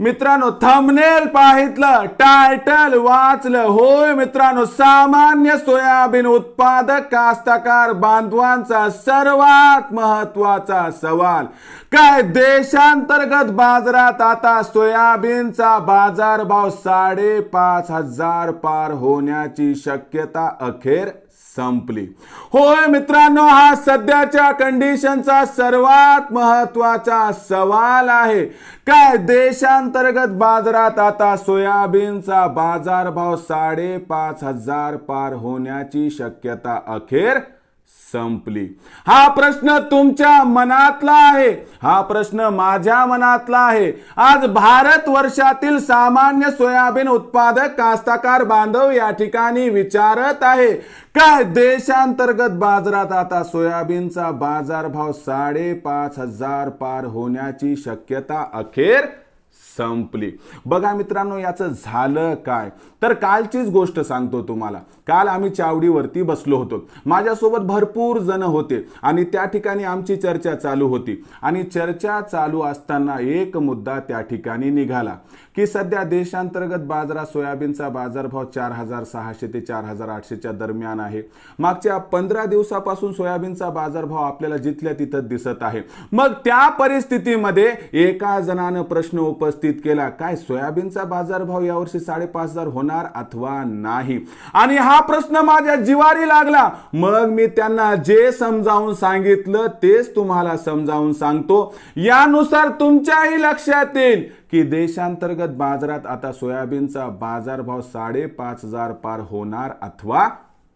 मित्रांनो thumbnail पाहितलं title वाचलं. होय मित्रांनो सामान्य सोयाबीन उत्पादक कास्तकार बांधवांचा सर्वात महत्त्वाचा सवाल. काय देशांतर्गत बाजारात आता सोयाबीनचा बाजारभाव साडेपाच हजार पार होण्याची शक्यता अखेर संपली. होय मित्रांनो हा सध्याच्या कंडिशनचा सर्वात महत्त्वाचा सवाल आहे. काय देशां देशांतर्गत बाजारात आता सोयाबीनचा बाजारभाव साडेपाच हजार पार होण्याची शक्यता अखेर संपली. हा प्रश्न तुमच्या मनातला आहे. हा प्रश्न माझ्या मनातला आहे. आज भारत वर्षातील सामान्य सोयाबीन उत्पादक कास्तकार बांधव या ठिकाणी विचारत आहे काय देशांतर्गत बाजारात आता सोयाबीनचा बाजारभाव साडेपाच हजार पार होण्याची शक्यता अखेर संपली. बघा मित्रांनो याचं झालं काय? तर कालचीच गोष्ट सांगतो तुम्हाला. काल आम्ही चावडीवरती बसलो होतो. माझ्यासोबत भरपूर जण होते आणि त्या ठिकाणी आमची चर्चा चालू होती. आणि चर्चा चालू असताना एक मुद्दा त्या ठिकाणी निघाला की सध्या देशांतर्गत बाजारात सोयाबीनचा बाजारभाव चार हजार सहाशे ते चार हजार आठशेच्या दरम्यान आहे. मागच्या पंधरा दिवसापासून सोयाबीनचा बाजारभाव आपल्याला जिथल्या तिथं दिसत आहे. मग त्या परिस्थितीमध्ये एका जणानं प्रश्न उपस्थित केला. काय सोयाबीनचा बाजारभाव यावर्षी साडेपाच हजार होणार अथवा नाही? आणि हा प्रश्न माझ्या जिवारी लागला. मग मी त्यांना जे समजावून सांगितलं तेच तुम्हाला समजावून सांगतो. यानुसार तुमच्याही लक्षात येईल की देशांतर्गत बाजारात आता सोयाबीनचा बाजारभाव साडेपाच हजार पार होणार अथवा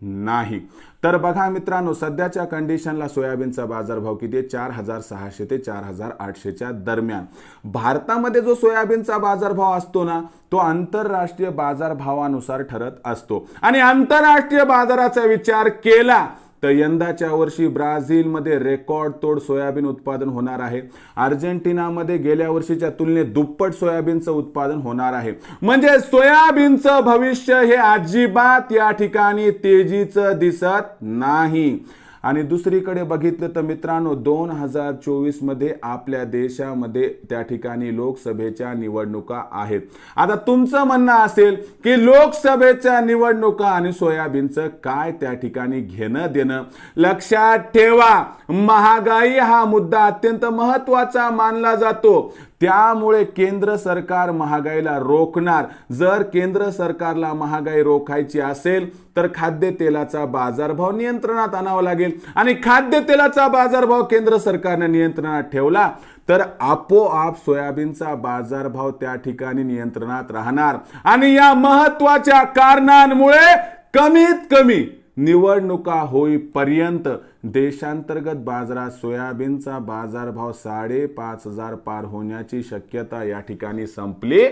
नाही. तर बघा मित्रांनो सध्याच्या कंडिशनला सोयाबीनचा बाजारभाव किती आहे? चार हजार सहाशे ते चार हजार आठशेच्या दरम्यान. भारतामध्ये जो सोयाबीनचा बाजारभाव असतो ना तो आंतरराष्ट्रीय बाजारभावानुसार ठरत असतो. आणि आंतरराष्ट्रीय बाजाराचा विचार केला तर यंदाच्या वर्षी ब्राझीलमध्ये रेकॉर्ड तोड सोयाबीन उत्पादन होणार आहे. अर्जेंटिनामध्ये गेल्या वर्षीच्या तुलनेत दुप्पट सोयाबीनचं उत्पादन होणार आहे. म्हणजे सोयाबीनचं भविष्य हे अजिबात या ठिकाणी तेजीचं दिसत नाही. आणि दुसरीकडे बघितलं तर मित्रांनो दोन हजार चोवीसमध्ये आपल्या देशामध्ये त्या ठिकाणी लोकसभेच्या निवडणुका आहेत. आता तुमचं म्हणणं असेल की लोकसभेच्या निवडणुका आणि सोयाबीनचं काय त्या ठिकाणी घेणं देणं? लक्षात ठेवा महागाई हा मुद्दा अत्यंत महत्त्वाचा मानला जातो. त्यामुळे केंद्र सरकार महागाईला रोखणार. जर केंद्र सरकारला महागाई रोखायची असेल तर खाद्यतेलाचा बाजारभाव नियंत्रणात आणावा लागेल. आणि खाद्यतेलाचा बाजारभाव केंद्र सरकारने नियंत्रणात ठेवला तर आपोआप सोयाबीनचा बाजारभाव त्या ठिकाणी नियंत्रणात राहणार. आणि या महत्त्वाच्या कारणांमुळे कमीत कमी निवडणुका होईपर्यंत देशांतर्गत बाजारात सोयाबीनचा बाजारभाव साडेपाच हजार पार होण्याची शक्यता या ठिकाणी संपली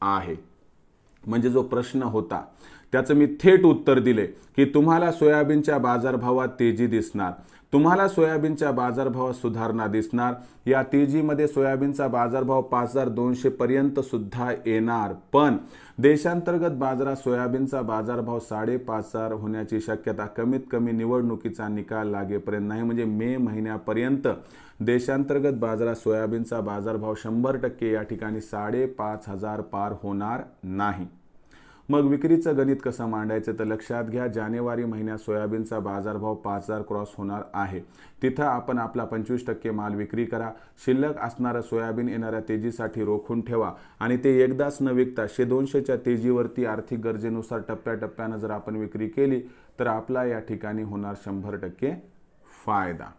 आहे. म्हणजे जो प्रश्न होता त्याचं मी थेट उत्तर दिले की तुम्हाला सोयाबीनच्या बाजारभावात तेजी दिसणार. तुम्हाला सोयाबीनच्या बाजारभावात सुधारणा दिसणार. या तेजीमध्ये सोयाबीनचा बाजारभाव पाच हजार दोनशे पर्यंत सुद्धा येणार. पण देशांतर्गत बाजारात सोयाबीनचा बाजारभाव साडेपाच हजार होण्याची शक्यता कमीत कमी निवडणुकीचा निकाल लागेपर्यंत नाही. म्हणजे मे महिन्यापर्यंत देशांतर्गत बाजारात सोयाबीनचा बाजारभाव शंभर टक्के या ठिकाणी साडेपाच हजार पार होणार नाही. मग विक्रीचं गणित कसं मांडायचं तर लक्षात घ्या जानेवारी महिन्यात सोयाबीनचा बाजारभाव पाच हजार क्रॉस होणार आहे. तिथं आपण आपला पंचवीस टक्के माल विक्री करा. शिल्लक असणारं सोयाबीन येणाऱ्या तेजीसाठी रोखून ठेवा. आणि ते एकदाच न विकता शे दोनशेच्या तेजीवरती आर्थिक गरजेनुसार टप्प्याटप्प्यानं जर आपण विक्री केली तर आपला या ठिकाणी होणार शंभर टक्के फायदा.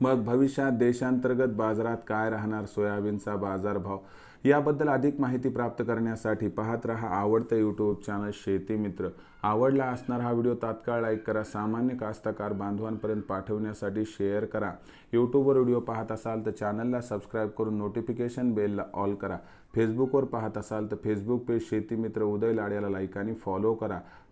मग भविष्यात देशांतर्गत बाजारात काय राहणार? सोयाबीनचा बाजारभाव याबद्दल अधिक माहिती प्राप्त करण्यासाठी पाहत रहा आवडतं यूट्यूब चॅनल शेती मित्र. आवडला असणार हा व्हिडिओ तात्काळ लाईक करा. सामान्य कास्तकार बांधवांपर्यंत पाठवण्यासाठी शेअर करा. यूट्यूबवर व्हिडिओ पाहत असाल तर चॅनलला सबस्क्राईब करून नोटिफिकेशन बेलला ऑल करा. फेसबुकवर पाहत असाल तर फेसबुक पेज शेती मित्र उदय लाड्याला लाईक आणि फॉलो करा.